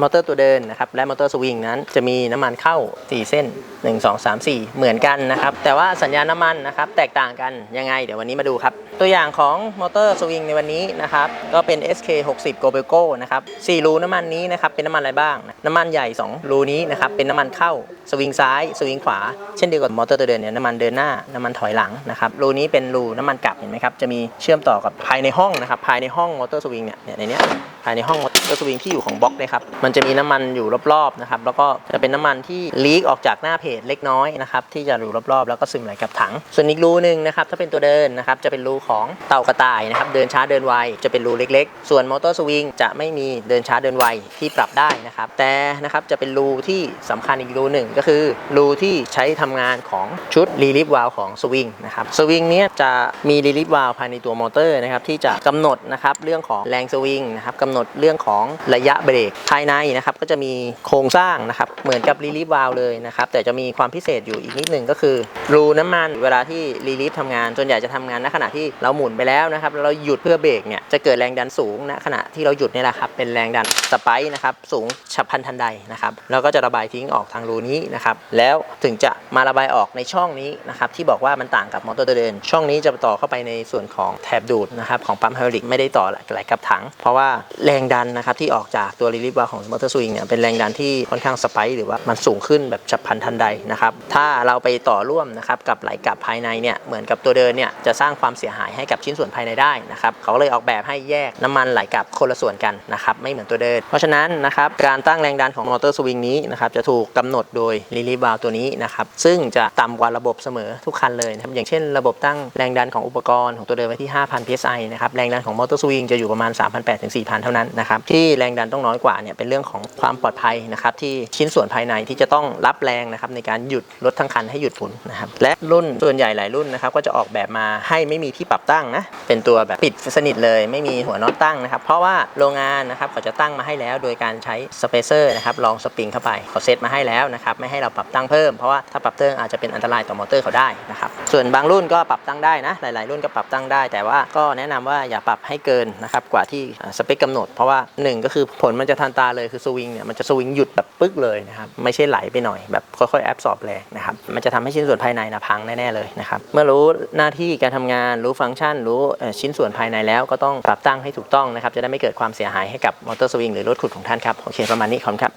มอเตอร์ตัวเดินนะครับและมอเตอร์สวิงนั้นจะมีน้ำมันเข้า 4 เส้น 1 2 3 4 เหมือนกันนะครับแต่ว่าสัญญาณน้ำมันนะครับแตกต่างกันยังไงเดี๋ยววันนี้มาดูครับตัวอย่างของมอเตอร์สวิงในวันนี้นะครับก็เป็น SK 60 g o b e c o นะครับ4รูน้ำมันนี้นะครับเป็นน้ำมันอะไรบ้าง น้ำมันใหญ่ 2 รูนี้นะครับเป็นน้ำมันเข้าสวิงซ้ายสวิงขวาเช่นเดียวกับมอเตอร์ตัวเดินเนี่ยน้ำมันเดินหน้าน้ำมันถอยหลังนะครับรูนี้เป็นรูน้ำมันกลับเห็นไหมครับจะมีเชื่อมต่อกับภายในห้องนะครับภายในห้องมอเตอร์สวิงเนี่ยในนี้ ภายในห้องมอเตอร์สวิงที่อยู่ของบล็อกนี่ยครับ มันจะมีน้ำมันอยู่รอบๆนะครับ แล้วก็จะเป็นน้ำมันที่ลีกออกจากหน้าเพจเล็กน้อยนะครับที่จะอยู่รอบๆ แล้วก็ซึมไหลกับถัง ส่วนอีกรูหนึ่งนะครับถ้าเป็นตัวเดินนะครับจะเป็นรูของเต่ากระต่ายนะครับเดินช้าเดินไวจะเป็นรูเล็กๆ ส่วนมอเตอร์สวิงจะไม่มีเดินช้าเดินไวที่ปรับได้นะครับ แต่นะครับจะเป็นรูที่สำคัญอีกรูหนึ่งก็คือรูที่ใช้ทำงานของชุดรีลิฟวาลของสวิงนะครับสวิงเนี้ยจะมีรีลิฟวาลภายในตัวมอเตอร์นะครับที่จะกำหนดนะครับเรื่องของแรงสวิงนะครับกำหนดเรื่องของระยะเบรกภายในนะครับก็จะมีโครงสร้างนะครับเหมือนกับรีลิฟวาลเลยนะครับแต่จะมีความพิเศษอยู่อีกนิดหนึ่งก็คือ รูน้ำมันเวลาที่รีลิฟทำงานส่วนใหญ่จะทำงานณขณะที่เราหมุนไปแล้วนะครับแล้วเราหยุดเพื่อเบรกเนี่ยจะเกิดแรงดันสูงณขณะที่เราหยุดนี่แหละครับเป็นแรงดันสไปค์นะครับสูงฉับพลันทันใดนะครับแล้วก็จะระบายทิ้งออกทางรูนี้นะครับแล้วถึงจะมาระบายออกในช่องนี้นะครับที่บอกว่ามันต่างกับมอเตอร์เดิน ช่องนี้จะต่อเข้าไปในส่วนของแถบดูดนะครับของปั๊มไฮดรอลิกไม่ได้ต่อหลกับถัง เพราะว่าแรงดันนะครับที่ออกจากตัวรีลิฟวาของมอเตอร์สวิงเนี่ยเป็นแรงดันที่ค่อนข้างสไปค์หรือว่ามันสูงขึ้นแบบฉับพลันทันใดนะครับถ้าเราไปต่อร่วมนะครับกับไหลกลับภายในเนี่ยเหมือนกับตัวเดินเนี่ยจะสร้างความเสียหายให้กับชิ้นส่วนภายในได้นะครับเขาเลยออกแบบให้แยกน้ำมันไหลกลับคนละส่วนกันนะครับไม่เหมือนตัวเดิน เพราะฉะนั้นนะครับการตั้งแรงดันของมอเตอร์สวิงนี้นะครับจะถูกกำหนดโดยรีลิฟวาตัวนี้นะครับซึ่งจะต่ำกว่าระบบเสมอทุกคันเลยนะครับอย่างเช่น ระบบตั้งแรงดันของอุปกรณ์ของตัวเดินไว้ที่ 5,000 psi นะครับแรงดันของมอเตอร์สวิงจะอยู่ประมาณ 3,800ถึง4,000เท่านั้นนะครับที่แรงดันต้องน้อยกว่าเนี่ยเป็นเรื่องของความปลอดภัยนะครับที่ชิ้นส่วนภายในที่จะต้องรับแรงนะครับในการหยุดรถทั้งคันให้หยุดหมุนนะครับและรุ่นส่วนใหญ่หลายรุ่นนะครับก็จะออกแบบมาให้ไม่มีที่ปรับตั้งนะเป็นตัวแบบปิดสนิทเลย ไม่มีหัวน็อตตั้งนะครับเพราะว่าโรงงานนะครับเขาจะตั้งมาให้แล้วโดยการใช้สเปเซอร์นะครับรองสปริงเข้าไปเขาเซตมาให้แล้วนะครับไม่ให้เราปรับตั้งเพิ่มเพราะว่าถ้าปรับตั้งอาจจะเป็นอันตรายต่อมอเตอร์เขาได้นะครับส่วนบางรุ่นก็ปรับตั้งได้นะหลาย ๆ รุ่นก็ปรับตั้งได้ แต่ว่าก็แนะนำว่าอย่าปรับให้เกินนะครับกว่าที่สเปคกำหนดเพราะว่าหนึ่งก็คือผลมันจะทันตาเลยคือสวิงเนี่ยมันจะสวิงหยุดแบบปึ๊กเลยนะครับไม่ใช่ไหลไปหน่อยแบบค่อยๆแอบสอบแรงนะครับมันจะทำให้ชิ้นส่วนภายในนะพังแน่ๆเลยนะครับเมื่อรู้หน้าที่การทำงานรู้ฟังก์ชัน รู้ชิ้นส่วนภายในแล้วก็ต้องปรับตั้งให้ถูกต้องนะครับจะได้ไม่เกิดความเสียหายให้กับมอเตอร์สวิงหรือรถขุดของท่านครับโอเคประมาณนี้ขอบคุณครับ